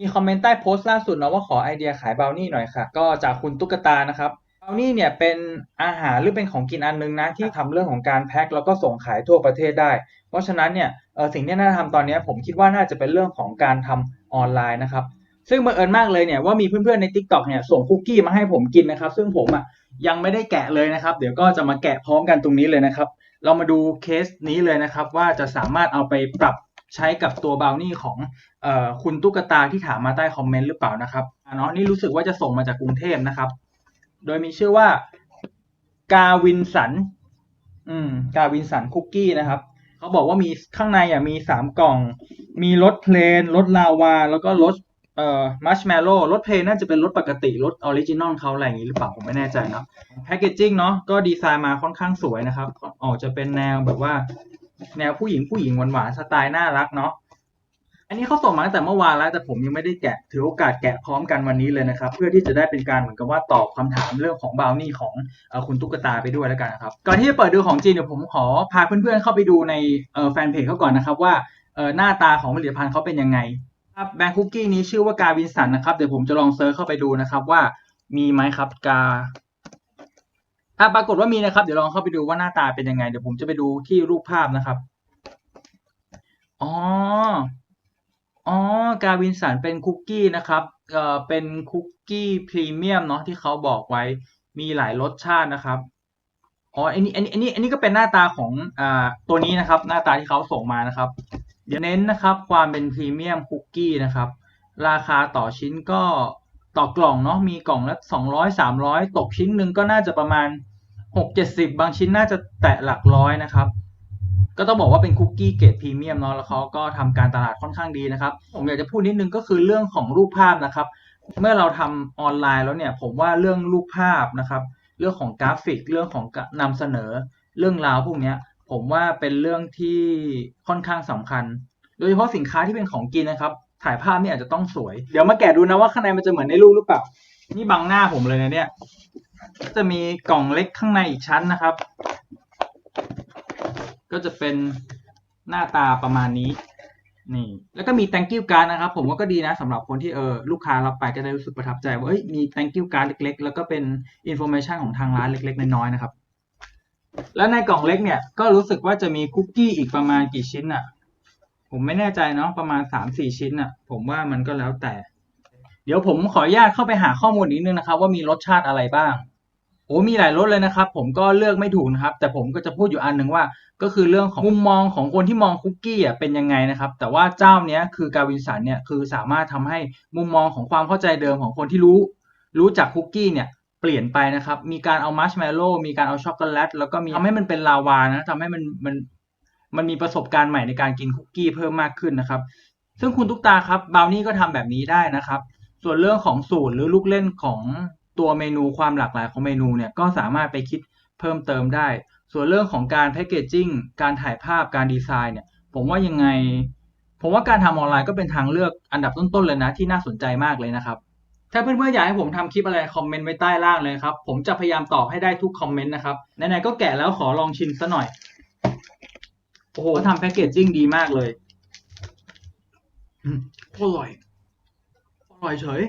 มีคอมเมนต์ใต้โพสต์ล่าสุดเนาะว่าขอไอเดียขายบราวนี่หน่อยค่ะ ก็จากคุณตุ๊กตานะครับบราวนี่เนี่ยเป็นอาหารหรือเป็นของกินอันนึงนะที่ทำเรื่องของการแพ็คแล้วก็ส่งขายทั่วประเทศได้ เพราะฉะนั้นเนี่ยเออสิ่งที่น่าทำตอนนี้ผมคิดว่าน่าจะเป็นเรื่องของการทำออนไลน์นะครับซึ่งบังเอิญมากเลยเนี่ยว่ามีเพื่อนๆใน Tik t o อกเนี่ยส่งคุกกี้มาให้ผมกินนะครับ ซึ่งผมอะยังไม่ได้แกะเลยนะครับ เดี๋ยวก็จะมาแกะพร้อมกันตรงนี้เลยนะครับ เรามาดูเคสนี้เลยนะครับ ว่าจะสามารถเอาไปปรับ ใช้กับตัวบราวนี่ของอคุณตุ๊กตาที่ถามมาใต้คอมเมนต์หรือเปล่านะครับเนาะนี่รู้สึกว่าจะส่งมาจากกรุงเทพนะครับ โดยมีชื่อว่ากาวินสัน อืม กาวินสันคุกกี้นะครับเขาบอกว่ามีข้างในอะมีสามกล่อง มีรสเพลนรสลาวา แล้วก็รสเอ่อมัชเมลโล่รสเพลนน่าจะเป็นรสปกติรสออริจินอลเขาอะไรอย่างนี้หรือเปล่าผมไม่แน่ใจนะแพคเกจจิ้งเนาะก็ดีไซน์มาค่อนข้างสวยนะครับ ออกจะเป็นแนวแบบว่า แนวผู้หญิงผู้หญิงหวานๆสไตล์น่ารักเนาะอันนี้เขาส่งมาตั้งแต่เมื่อวานแล้วแต่ผมยังไม่ได้แกะถือโอกาสแกะพร้อมกันวันนี้เลยนะครับ เพื่อที่จะได้เป็นการเหมือนกับว่าตอบคำถามเรื่องของบาวนี่ของอคุณตุ๊กตาไปด้วยแล้วกันนะครับก่อนที่จะเปิดดูของจริงเดี๋ยวผมขอพาเพื่อนๆเข้าไปดูในแฟนเพจเขาก่อนนะครับว่าหน้าตาของผลิตภัณฑ์เขาเป็นยังไงครับแบรนด์คุกกี้นี้ชื่อว่ากาวินสันนะครับเดี๋ยวผมจะลองเซิร์ชเข้าไปดูนะครับว่ามีไหมครับกา อะปรากฏว่ามีนะครับ เดี๋ยวลองเข้าไปดูว่าหน้าตาเป็นยังไง เดี๋ยวผมจะไปดูที่รูปภาพนะครับ อ๋อ อ๋อกาวินสันเป็นคุกกี้นะครับ เอ่อ เป็นคุกกี้พรีเมียมเนาะที่เขาบอกไว้ มีหลายรสชาตินะครับ อ๋อ อันนี้ อันนี้ อันนี้ อันนี้ก็เป็นหน้าตาของอ่าตัวนี้นะครับ หน้าตาที่เขาส่งมานะครับ เดี๋ยวเน้นนะครับ ความเป็นพรีเมียมคุกกี้นะครับ ราคาต่อชิ้นก็ต่อกล่องเนาะมีกล่องละสองร้อยสามร้อยตกชิ้นหนึ่งก็น่าจะประมาณ หกเจ็ดสิบบางชิ้นน่าจะแตะหลักร้อยนะครับ ก็ต้องบอกว่าเป็นคุกกี้เกรดพรีเมียมเนาะแล้วเขาก็ทำการตลาดค่อนข้างดีนะครับ ผมอยากจะพูดนิดนึงก็คือเรื่องของรูปภาพนะครับ เมื่อเราทำออนไลน์แล้วเนี่ย ผมว่าเรื่องรูปภาพนะครับ เรื่องของกราฟิก เรื่องของการนำเสนอ เรื่องราวพวกนี้ผมว่าเป็นเรื่องที่ค่อนข้างสำคัญ โดยเฉพาะสินค้าที่เป็นของกินนะครับ ถ่ายภาพนี่อาจจะต้องสวย เดี๋ยวมาแกะดูนะว่าข้างในมันจะเหมือนในรูปหรือเปล่า นี่บังหน้าผมเลยนะเนี่ย จะมีกล่องเล็กข้างในอีกชั้นนะครับ ก็จะเป็นหน้าตาประมาณนี้ นี่ แล้วก็มี thank you card นะครับ ผมว่าก็ดีนะสำหรับคนที่เออลูกค้ารับไปก็ได้รู้สึกประทับใจว่าเอ้ยมี thank you card เล็ก ๆ แล้วก็เป็น information ของทางร้านเล็ก ๆ น้อยๆนะครับ แล้วในกล่องเล็กเนี่ยก็รู้สึกว่าจะมีคุกกี้อีกประมาณกี่ชิ้นอะ ผมไม่แน่ใจเนาะประมาณสามสี่ชิ้นอะ ผมว่ามันก็แล้วแต่ เดี๋ยวผมขออนุญาตเข้าไปหาข้อมูลนิดนึงนะครับ ว่ามีรสชาติอะไรบ้าง โอ้มีหลายรสเลยนะครับ ผมก็เลือกไม่ถูกนะครับ แต่ผมก็จะพูดอยู่อันหนึ่งว่า ก็คือเรื่องของมุมมองของคนที่มองคุกกี้อะเป็นยังไงนะครับ แต่ว่าเจ้าเนี้ยคือกาวินสันเนี่ยคือสามารถทำให้มุมมองของความเข้าใจเดิมของคนที่รู้ รู้จักคุกกี้เนี่ยเปลี่ยนไปนะครับ มีการเอามัชเมลโล่มีการเอาช็อกโกแลตแล้วก็มีทำให้มันเป็นลาวานะทำให้มันมันมันมีประสบการณ์ใหม่ในการกินคุกกี้เพิ่มมากขึ้นนะครับ ซึ่งคุณตุ๊กตาครับบาวนี่ก็ทำแบบนี้ได้นะครับ ส่วนเรื่องของสูตรหรือลูกเล่นของ ตัวเมนูความหลากหลายของเมนูเนี่ยก็สามารถไปคิดเพิ่มเติมได้ ส่วนเรื่องของการแพคเกจจิ้งการถ่ายภาพการดีไซน์เนี่ยผมว่ายังไง ผมว่าการทำออนไลน์ก็เป็นทางเลือกอันดับต้นๆเลยนะที่น่าสนใจมากเลยนะครับ ถ้าเพื่อนๆอยากให้ผมทำคลิปอะไรคอมเมนต์ไว้ใต้ล่างเลยครับ ผมจะพยายามตอบให้ได้ทุกคอมเมนต์นะครับไหนๆก็แกะแล้วขอลองชิมซะหน่อยโอ้โหทำแพคเกจจิ้งดีมากเลยอร่อยอร่อยเฉย